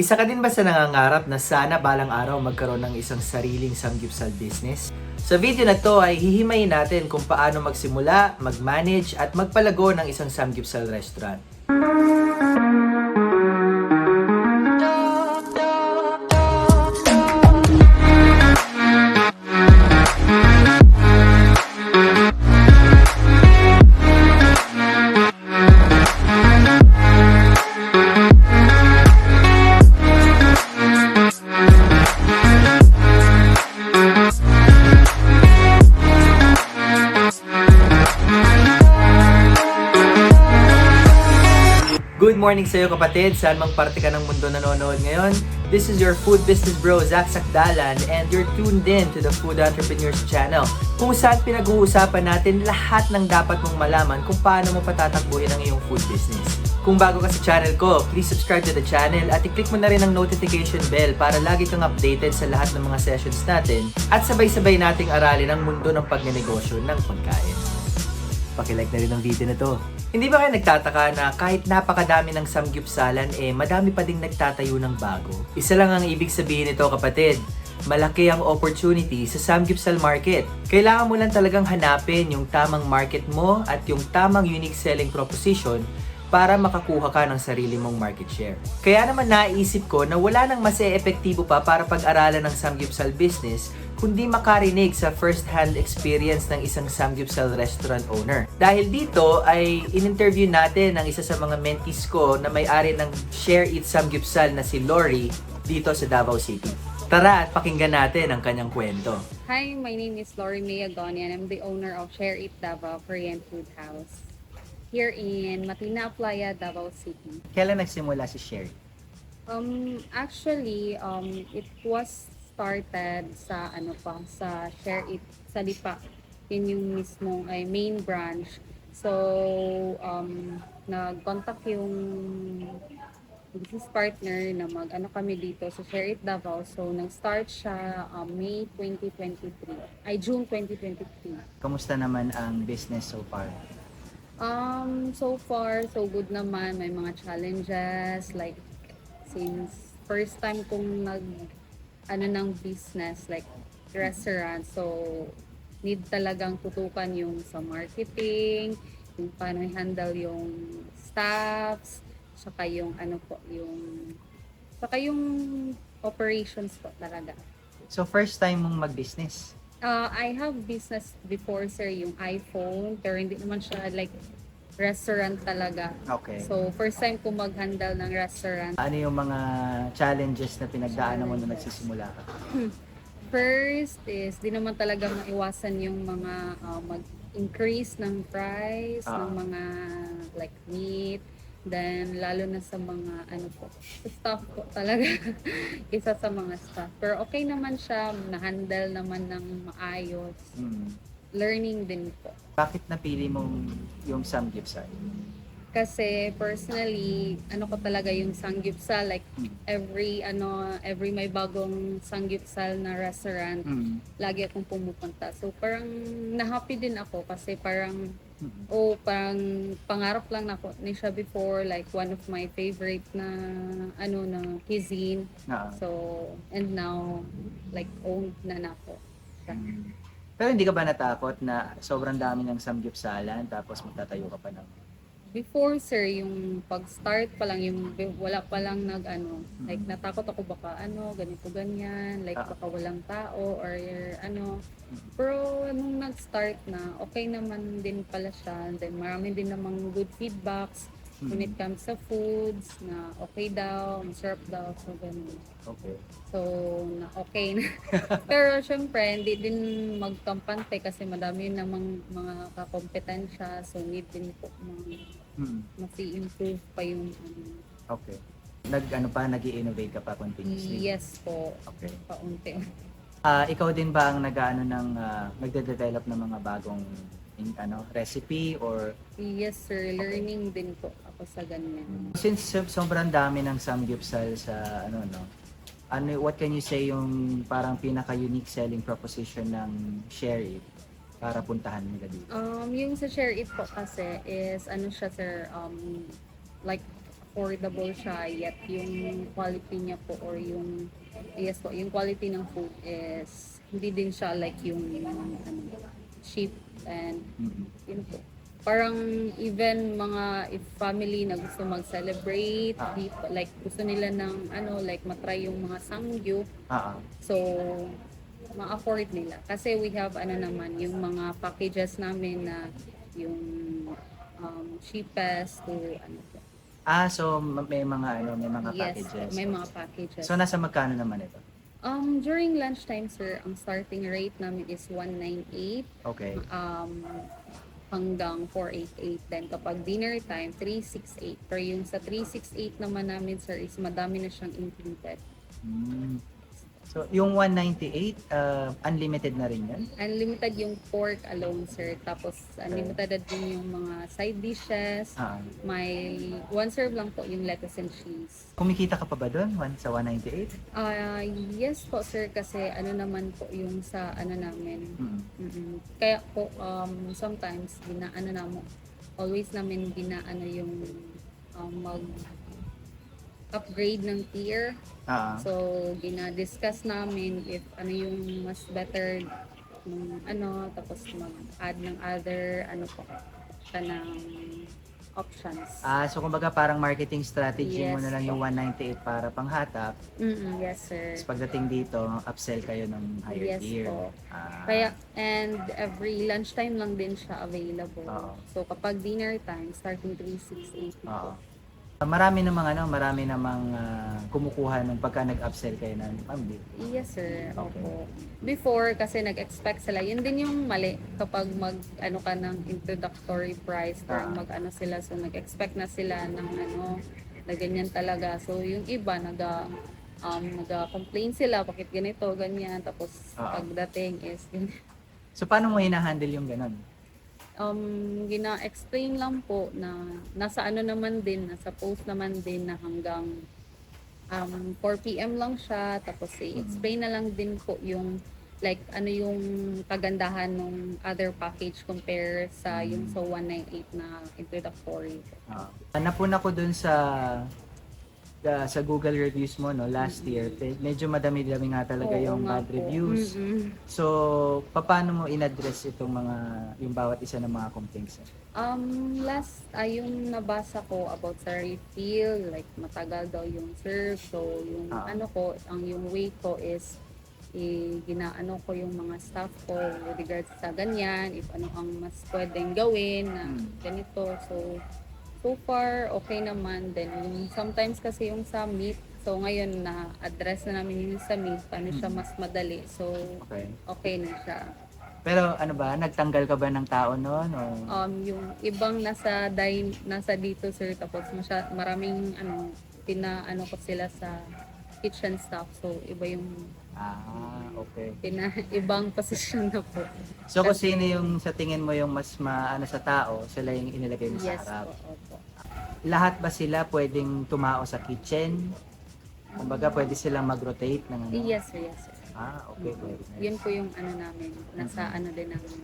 Isa ka din ba sa nangangarap na sana balang araw magkaroon ng isang sariling samgyupsal business? Sa video na to ay hihimayin natin kung paano magsimula, mag-manage at magpalago ng isang samgyupsal restaurant. Good morning sa iyo kapatid, saan mang parte ka ng mundo nanonood ngayon. This is your food business bro, Zach Sakdalan, and you're tuned in to the Food Entrepreneurs Channel, kung saan pinag-uusapan natin lahat ng dapat mong malaman kung paano mo patatakbuhin ang iyong food business. Kung bago ka sa channel ko, please subscribe to the channel at i-click mo na rin ang notification bell para lagi kang updated sa lahat ng mga sessions natin at sabay-sabay nating aralin ang mundo ng pagnenegosyo ng pagkain. Pakilike na rin ang video na to. Hindi ba kayo nagtataka na kahit napakadami ng samgyupsalan, eh madami pa ding nagtatayo ng bago? Isa lang ang ibig sabihin nito kapatid. Malaki ang opportunity sa samgyupsal market. Kailangan mo lang talagang hanapin yung tamang market mo at yung tamang unique selling proposition para makakuha ka ng sarili mong market share. Kaya naman naisip ko na wala nang mas epektibo pa para pag-aralan ng samgyupsal business kundi makarinig sa first-hand experience ng isang samgyupsal restaurant owner. Dahil dito ay in-interview natin ang isa sa mga mentees ko na may-ari ng Share It Samgyupsal na si Lori dito sa Davao City. Tara at pakinggan natin ang kanyang kwento. Hi, my name is Lori May Agonian. I'm the owner of Share It Davao Korean Food House here in Matina Playa, Davao City. Kailan nagsimula si Share? Um, actually, um, it was started sa ano pa, sa Share It sa Lipa. Yun yung mismong ay main branch. So, um, nag-contact yung business partner na mag ano kami dito sa Share It Davao. So, nag-start siya um, May 2023. Ay, June 2023. Kamusta naman ang business so far? Um, so far, so good naman. May mga challenges. Like, since first time kong nag, ano ng business, like restaurant. So, need talagang tutukan yung sa marketing, yung paano i-handle yung staffs, saka yung ano po, yung, saka yung operations po talaga. So first time mong mag-business? Uh, I have business before, sir, yung iPhone, pero hindi naman siya like restaurant talaga. Okay. So, first time ko mag-handle ng restaurant. ano yung mga challenges na pinagdaanan mo nung nagsisimula ka? First is, di naman talaga maiwasan yung mga uh, mag-increase ng price Ah. ng mga like meat. Then, lalo na sa mga ano po, staff po talaga. Isa sa mga staff. Pero okay naman siya, na-handle naman ng maayos. Hmm. Learning din po. Bakit napili mong yung samgyupsal? Kasi personally, ano ko talaga yung sanggipsal like Mm. every ano every may bagong sanggipsal na restaurant, Hmm. lagi akong pumupunta. So parang na-happy din ako kasi parang Hmm. oh parang pangarap lang na ako ni siya before like one of my favorite na ano na cuisine. Ah. So and now like owned na na ako. Hmm. Pero hindi ka ba natakot na sobrang dami ng samgyupsalan tapos magtatayo ka pa ng... Before sir, yung pag-start pa lang, yung wala pa lang nag ano, like natakot ako baka ano, ganito ganyan, like Ah. baka walang tao or ano. Mhm. Pero nung nag-start na, okay naman din pala siya. Then marami din namang good feedbacks when it comes sa foods na okay daw, masarap daw, so ganun. Okay. So, na okay na. Pero syempre, hindi din magkampante kasi madami namang mga kakompetensya. So, need din po mga Hmm. mas i-improve pa yung ano. Okay. Nag ano pa, nag innovate ka pa continuously? Yes po, Okay. paunti. Ah, ikaw din ba ang nag-ano ng ah, nagde-develop ng mga bagong in, ano, recipe or Yes sir, learning din po ako sa ganyan. since so- sobrang dami ng samgyupsal sa ano no. Ano what can you say yung parang pinaka-unique selling proposition ng Share It para puntahan nila dito? Um, yung sa Share It po kasi is ano siya sir, um, like affordable siya yet yung quality niya po or yung yes po, yung quality ng food is hindi din siya like yung ano, cheap and Mm-mm. yun po. Parang even mga if family na gusto mag-celebrate, Ah. di- like gusto nila ng ano, like matry yung mga sangyu, Ah, ah. so ma-afford nila. Kasi we have ano naman, yung mga packages namin na yung um, cheapest to ano. Ah, so ma- may mga ano, may mga Yes, packages. may mga packages. So nasa magkano naman ito? um, during lunchtime, sir, ang starting rate namin is 198 Okay. um, hanggang 488. Then kapag dinner time, 368. Pero yung sa 368 naman namin, sir, is madami na siyang included. Mm. So yung 198 uh, unlimited na rin 'yan? Unlimited yung pork alone, sir. Tapos unlimited din yung mga side dishes. Ah. May one serve lang po yung lettuce and cheese. Kumikita ka pa ba doon one, sa 198? Ah, yes po, sir, kasi ano naman po yung sa ano namin. Mm. Mm-mm. Kaya po, um, sometimes, ginaano na mo, always namin ginaano yung um, mag upgrade ng tier. Ah. So, gina-discuss namin if ano yung mas better ng ano, tapos mag-add ng other, ano po, ng options. Ah, so kumbaga parang marketing strategy mo Yes. na lang yung 198 para panghatap. Mm-mm, yes, sir. Tapos pagdating dito, upsell kayo ng higher Yes tier. po. Ah. Kaya, and every lunchtime lang din siya available. Oo. So, kapag dinner time, starting 368 na po. Oo. Marami namang ano, marami namang ah, kumukuha nung pagka nag-upsell kayo ng family. Yes, sir. Okay. Opo. Before, kasi nag-expect sila. Yun din yung mali kapag mag, ano ka ng introductory price, parang Ah. mag-ano sila. So, nag-expect na sila ng ano, na ganyan talaga. So, yung iba, naga, um, naga-complain sila, bakit ganito, ganyan. Tapos, Ah. pagdating is, So paano mo hinahandle yung ganun? Um, gina-explain lang po na nasa ano naman din, nasa post naman din na hanggang um, 4 p.m. lang siya. Tapos i-explain na lang din po yung like ano yung kagandahan ng other package compare sa yung sa 198 na introductory. Ah. napuna ko dun sa ah, sa Google reviews mo no last year. Pe- Medyo madami-dami nga talaga Oo yung nga bad po. reviews. Mm-mm. So, paano mo in-address itong mga yung bawat isa ng mga complaints? Um, last, ay yung nabasa ko about sa refill, like matagal daw yung serve. So, yung Ah. ano ko, ang yung way ko is, i ginaano ko yung mga staff ko with regards sa ganyan, if ano ang mas pwedeng gawin na Mm. ganito. So, so far, okay naman. Then, yung, sometimes kasi yung sa meat, so ngayon na address na namin yung sa meat, paano siya Mm. mas madali. So, Okay. okay na siya. Pero ano ba, nagtanggal ka ba ng tao noon? O... um yung ibang nasa dine nasa dito sir tapos masya, maraming ano pinaano ko sila sa kitchen staff so iba yung Ah, okay. pina ibang position na po So kung sino yung sa tingin mo yung mas maano sa tao, sila yung inilagay mo sa yes harap. po opo. Lahat ba sila pwedeng tumao sa kitchen? Kumbaga pwede silang mag-rotate ng ano? yes sir yes sir Ah, okay. Very nice. yun po yung ano namin nasa ano din namin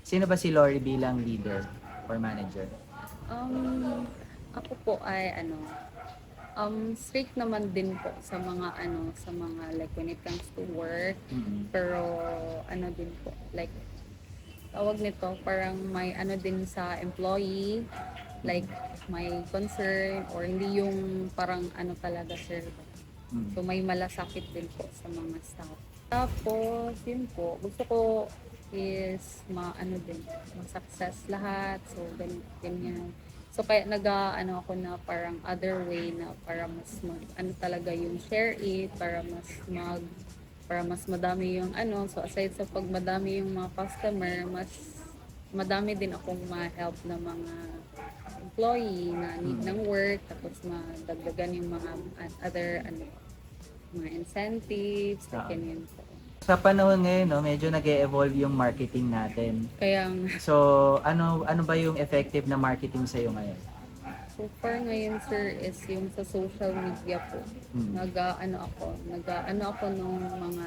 Sino ba si Lori bilang leader or manager? um ako po ay ano um strict naman din po sa mga ano sa mga like when it comes to work Mm. Pero ano din po, like tawag nito, parang may ano din sa employee, like may concern or hindi yung parang ano talaga sir. Mm. So may malasakit din po sa mga staff. Tapos yun po, gusto ko is maano din, ma-success lahat. So ganyan, ganyan. So kaya naga ano ako na parang other way na para mas mag, ano talaga yung share it, para mas mag para mas madami yung ano. So aside sa pag madami yung mga customer, mas madami din akong ma-help na mga employee na need Mm. ng work tapos madagdagan yung mga other ano mga incentives, like ganyan po. Sa panahon ngayon, no, medyo nag evolve yung marketing natin. Kaya So, ano ano ba yung effective na marketing sa ngayon? so far ngayon sir is yung sa social media po. Mm. Nag-ano ako, nag-ano ako nung mga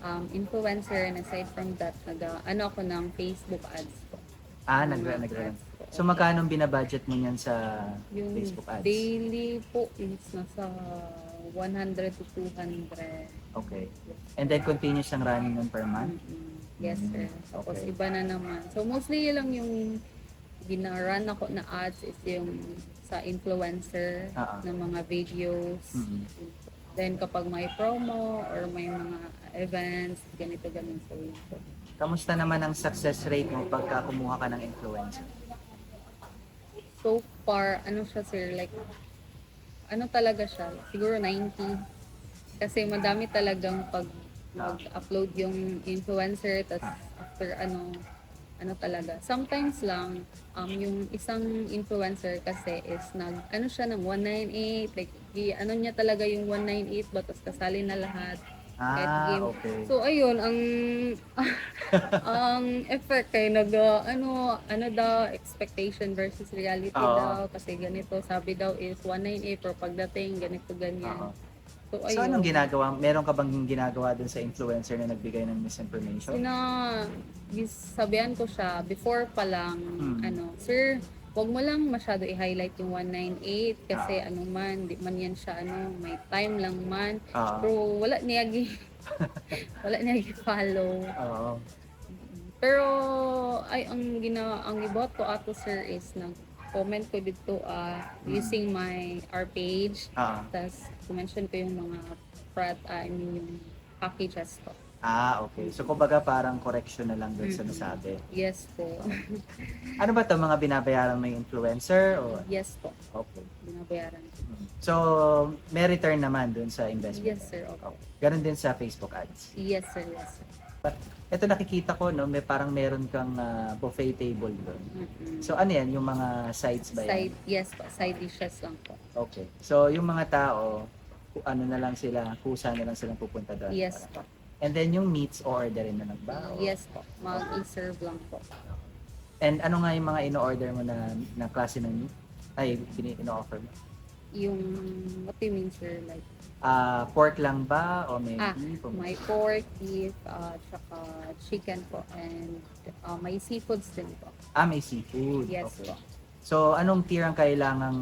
um, influencer and aside from that, nag-ano ako ng Facebook ads po. Ah, nag Mga nag. So magkano binabudget mo niyan sa Yung Facebook ads? daily po is nasa 100 to 200. Okay. And then continuous ang running nun per month? Mm-mm. Yes, sir. Tapos Okay. iba na naman. So mostly yun lang yung gina-run ako na ads is yung sa influencer Ah, ah. ng mga videos. Mhm. Then kapag may promo or may mga events, ganito ganun so yun po. Kamusta naman ang success rate mo pagka kumuha ka ng influencer? So far, ano siya sir, like, ano talaga siya? Siguro 90. Kasi madami talagang pag mag-upload yung influencer, tas after ano, ano talaga. Sometimes lang, um, yung isang influencer kasi is nag, ano siya ng 198, like, i- ano niya talaga yung 198 ba, tas kasali na lahat. Kahit Ah, game. okay. So ayun, ang ang effect kay nag uh, ano ano daw expectation versus reality Oo. daw kasi ganito sabi daw is 198 pero pagdating ganito ganyan. Oo. So So ayun. anong ginagawa? Meron ka bang ginagawa dun sa influencer na nagbigay ng misinformation? Sina sabihan ko siya before pa lang Hmm. ano, sir, wag mo lang masyado i-highlight yung 198 kasi Ah. ano man, di man yan siya ano, may time lang man. Ah, Pero wala niya gi wala niya gi-follow. Oo. Pero ay ang gina ang gibot ko ato sir is nag comment ko dito ah, using my our page Ah, tas mention ko yung mga prat ah, I mean yung packages ko. Ah, okay. So kumbaga parang correction na lang dun sa Mhm. nasabi. Yes po. Ano ba to mga binabayaran yung influencer? O... yes po. Okay. Binabayaran ko. So, may return naman dun sa investment. Yes sir. Okay. Okay. Ganon din sa Facebook ads. Yes sir. Yes sir. Ito nakikita ko, no, may parang meron kang ah, buffet table doon. Mm-mm. So ano yan, yung mga sides ba yan? side yes po. Side dishes lang po. Okay. So yung mga tao, ku- ano na lang sila, kusa na lang silang pupunta doon. Yes po. And then yung meats, o-orderin na lang ba? O- Yes po. Mag-i-serve lang po. And ano nga yung mga ino-order mo na, na klase ng meat? Ay, ino-offer mo? Yung what do you mean sir? Like Ah, pork lang ba? O may Ah, beef? O May pork, beef, uh, tsaka chicken po, and uh, may seafoods din po. Ah, may seafood. Yes okay. po. So, anong tier ang kailangang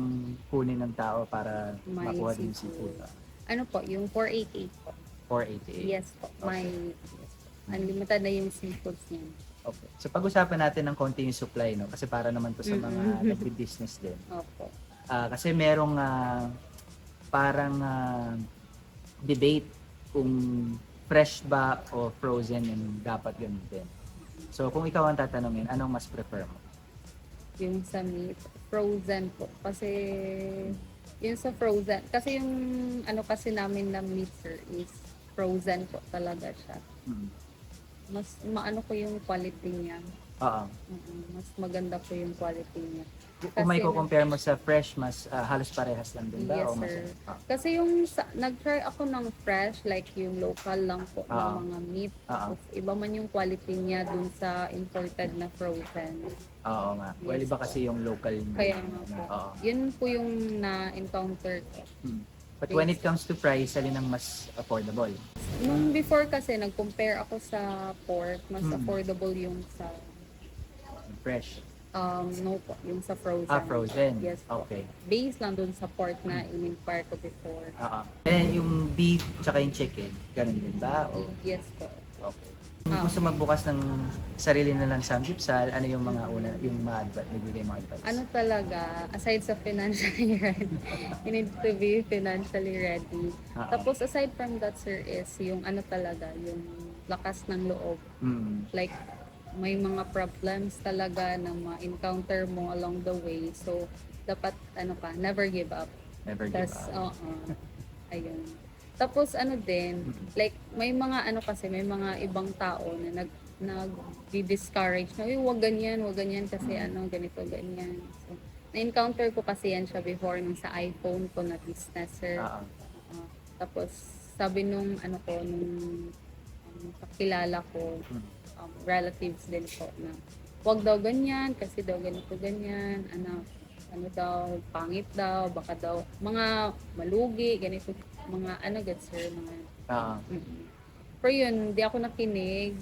kunin ng tao para May makuha din yung seafood. seafood? Ano po, yung 488 po. 488. Yes po. May yes po. Unlimited na yung seafoods niya. Okay. So, pag-usapan natin ng konti yung supply, no? Kasi para naman to sa mga Mm-mm. nagbi-business din. Opo. Ah, kasi merong ah, parang ah, debate kung fresh ba o frozen yung dapat gamitin. So, kung ikaw ang tatanungin, anong mas prefer mo? Yung sa meat, frozen po. Kasi yung sa frozen, kasi yung ano kasi namin na meat sir is frozen po talaga siya. Mm. Mas maano ko yung quality niya. Oo. Mm, Mas maganda po yung quality niya. Kung may Kasi- compare mo sa fresh, mas ah, halos parehas lang din ba? Yes, o mas, sir. Ah, Kasi yung sa, nag-try ako ng fresh, like yung local lang po Ah. ng mga meat. Ah. Of, iba man yung quality niya dun sa imported na frozen. oo nga. Well, Yes. iba kasi yung local. Kaya nga po. Oo. Yun po yung na-encounter ko. Hmm. But when it comes to price, alin ang mas affordable? Nung before kasi, nag-compare ako sa pork, mas Mm. affordable yung sa, Fresh. um, no po, yung sa frozen. Ah, frozen. Yes po. Okay. Based lang dun sa pork na in-inquire ko before. Oo. Eh, yung beef tsaka yung chicken, ganun din ba? O, Yes po. okay. Kung Ah. gusto magbukas ng sarili na lang samgipsal, ano yung mga una, yung mga advice, nagbigay mga advice? ano talaga, aside sa financially ready, you need to be financially ready. Oo. Tapos aside from that, sir, is yung ano talaga, yung lakas ng loob. Mm. Like, may mga problems talaga na ma-encounter mo along the way. So, dapat, ano ka, never give up. Never give up. oo. ayun. Tapos, ano din, like, may mga, ano kasi, may mga ibang tao na nag, nag-discourage na, "Uy, wag ganyan, wag ganyan kasi ano, ganito, ganyan. So, na-encounter ko kasi yan siya before nung sa iPhone ko na business, sir. Oo. Oo. tapos, sabi nung, ano ko, nung um, kakilala ko, Mm. um, relatives din po na wag daw ganyan kasi daw ganito ganyan ano ano daw pangit daw baka daw mga malugi ganito mga ano gets sir mga Oo. mm Pero yun, hindi ako nakinig.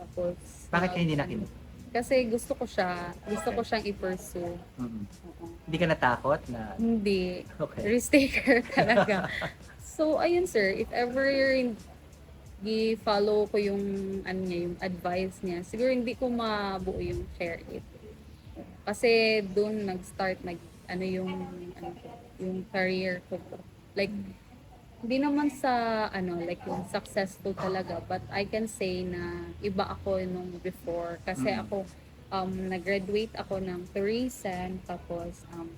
Tapos... Bakit ka hindi um, nakinig? Kasi gusto ko siya, gusto ko siyang i-pursue. Mm-mm. Oo. Hindi ka natakot na... Hindi. Okay. Risk taker talaga. so, ayun sir, if ever you're i-follow ko yung, ano niya, yung advice niya, siguro hindi ko mabuo yung share it. Kasi doon nag-start, nag, ano yung, ano, yung career ko. Like, hindi naman sa, ano, like yung successful talaga, but I can say na iba ako nung before. Kasi Mm. ako, um, nag-graduate ako ng tourism, tapos, um,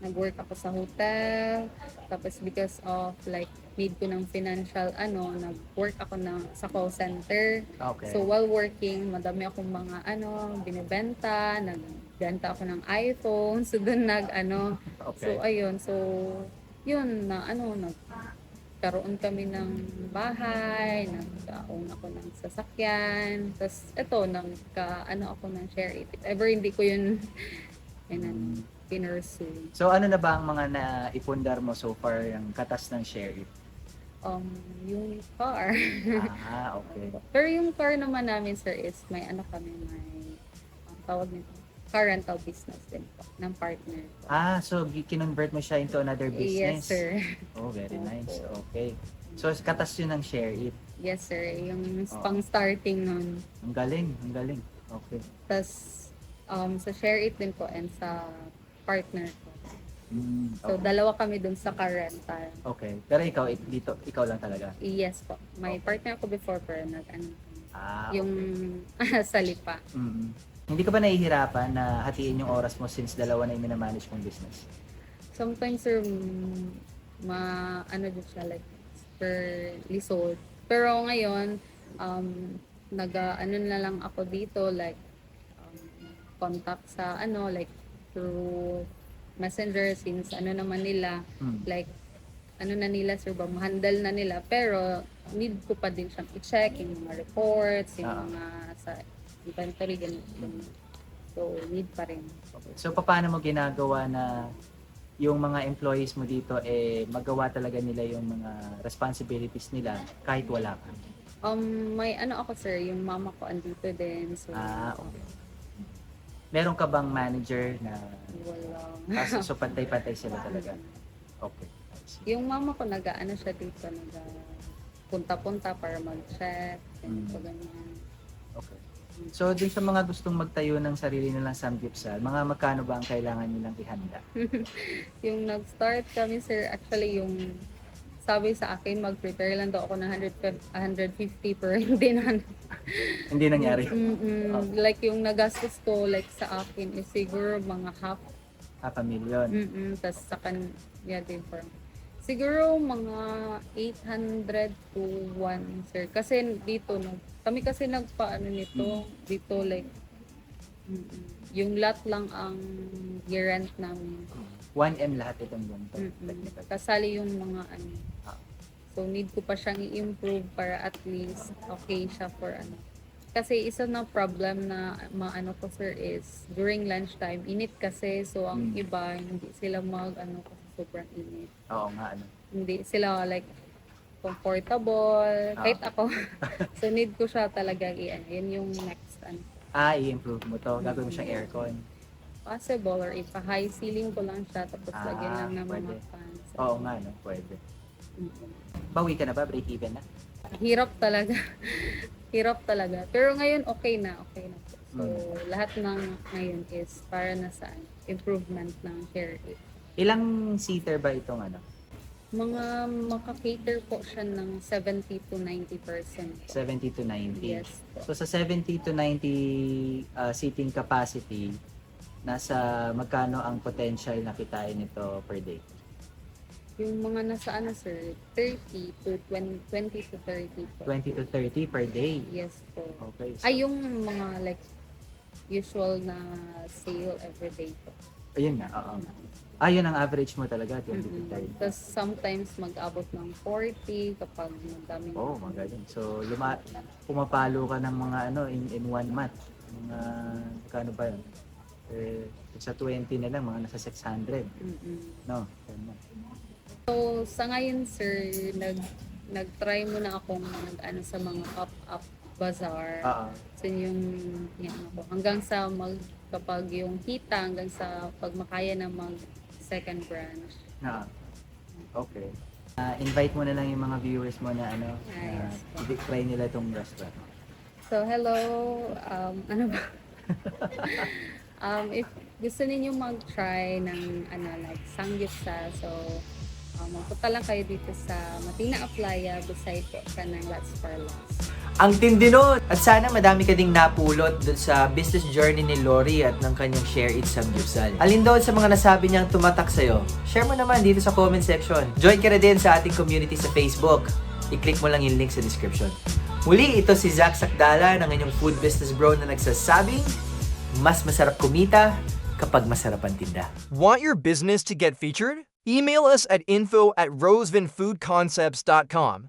nag-work ako sa hotel, tapos because of like need ko ng financial ano, nag-work ako na sa call center. Okay. So while working, madami akong mga ano, binibenta, nagbenta ako ng iPhone, so doon nag ano, okay. so ayun, so yun na ano, nagkaroon kami ng bahay, nagkaon ako ng sasakyan, tapos eto, nagka ano ako ng share it. If ever hindi ko yun, yun, ano, pinursue. So ano na ba ang mga naipundar mo so far yung katas ng share it? Um, yung car. ah, okay. Pero yung car naman namin, sir, is may ano kami, may ang tawag nito, car rental business din po, ng partner. Ah, so kinonvert mo siya into another business? Yes, sir. Oh, very Opo. nice. Okay. So katas yun ng share it. Yes, sir. Yung Oo. pang-starting nun. Ang galing, ang galing. Okay. Tapos, um, sa share it din po and sa partner ko. Mm, So, okay. dalawa kami dun sa car rental. okay. Pero ikaw, ik- dito, ikaw lang talaga. Yes po. May partner ko before pero nag ano, Ah, yung sa lipa. Mm. Hindi ka ba nahihirapan na hatiin yung oras mo since dalawa na yung minamanage mong business? Sometimes sir, mm, ma ano din siya like per lisod. Pero ngayon, um, nag ano na lang ako dito like um, contact sa ano like through messenger since ano naman nila Mm. like ano na nila sir ba handle na nila pero need ko pa din siyang i-check yung mga reports yung Ah. mga sa inventory ganun, ganun. so need pa rin Okay. So paano mo ginagawa na yung mga employees mo dito eh magawa talaga nila yung mga responsibilities nila kahit wala ka? Um, may ano ako sir, yung mama ko andito din. So, Ah, okay. Meron ka bang manager na wala. ah, so, pantay-pantay sila talaga? Okay. I see. yung mama ko naga ano siya dito, naga punta-punta para mag-check, ganito, Mm. ganyan. Okay. So, dun sa mga gustong magtayo ng sarili nilang samgipsal, mga magkano ba ang kailangan nilang ihanda? Yung nag-start kami sir, actually yung sabi sa akin, mag-prepare lang daw ako ng 150, 150 pero hindi na. Hindi nangyari. Mm-mm. Oh. Like yung nagastos ko, like sa akin, is siguro mga half Half a million. Mm-mm, tas sa kanya din for Siguro mga 800 to 1, sir. Kasi dito, no, kami kasi nagpaano nito, dito like, yung lot lang ang i-rent namin. 1M lahat itong ganito. Mm-mm. Kasali yung mga ano. Ah. So, need ko pa siyang i-improve para at least okay siya for ano. Kasi isa na problem na maano ko sir is during lunchtime, init kasi. So, ang Mm. iba, hindi sila mag ano kasi sobrang init. Oo nga, ano. Hindi sila like comfortable. Ah. Kahit ako. so, need ko siya talaga i-ano. Yun yung next ano. Ah, i-improve mo to. Gagawin mo siyang aircon. Possible or ipa-high ceiling ko lang siya tapos Ah, lagyan lang ng mga pwede. fans. Oo nga, no? Pwede. Mm. Bawi ka na ba? Break even na? Hirap talaga. Hirap talaga. Pero ngayon okay na, okay na. po. So, Mm. lahat ng ngayon is para na sa improvement ng care aid. Ilang seater ba itong ano? Mga makakater po siya ng 70 to 90 percent. 70 to 90. Yes. po. So sa 70 to 90 uh, seating capacity, nasa magkano ang potential na kitain nito per day? Yung mga nasa ano sir, 30 to 20, 20 to 30 po. 20 to 30 per day. Yes po. Okay. So, Ay, yung mga like usual na sale everyday po. ayun na. Oo. Ah, yun ang average mo talaga, 20 to Mm-mm. 30. Tapos sometimes mag-abot ng 40 kapag madaming Oh, magaling. So, luma pumapalo ka ng mga ano in in one month. Mga kano ba yun? Eh, sa 20 na lang, mga nasa 600. Mm-mm. No? Ganun. So, sa ngayon, sir, nag, nag-try muna akong mag, ano, sa mga pop-up bazaar. Oo. So yung yan ako. Hanggang sa mag kapag yung kita hanggang sa pag makaya na mag second branch. Na. Okay. Ah, invite mo na lang yung mga viewers mo na ano, Nice. uh, i-try nila tong restaurant. So hello, um, ano ba? um, if gusto ninyo mag-try ng ano like samgyeopsal, so um, magpunta lang kayo dito sa Matina Aplaya beside po ka ng Let's for Less. Ang tindi nun! At sana madami ka ding napulot dun sa business journey ni Lori at ng kanyang Share It Samgyupsal. Alin doon sa mga nasabi niyang tumatak sa'yo? Share mo naman dito sa comment section. Join ka na din sa ating community sa Facebook. I-click mo lang yung link sa description. Muli, ito si Zach Sakdala ng inyong food business bro na nagsasabing mas masarap kumita kapag masarap ang tinda. Want your business to get featured? Email us at info at rosevinfoodconcepts.com.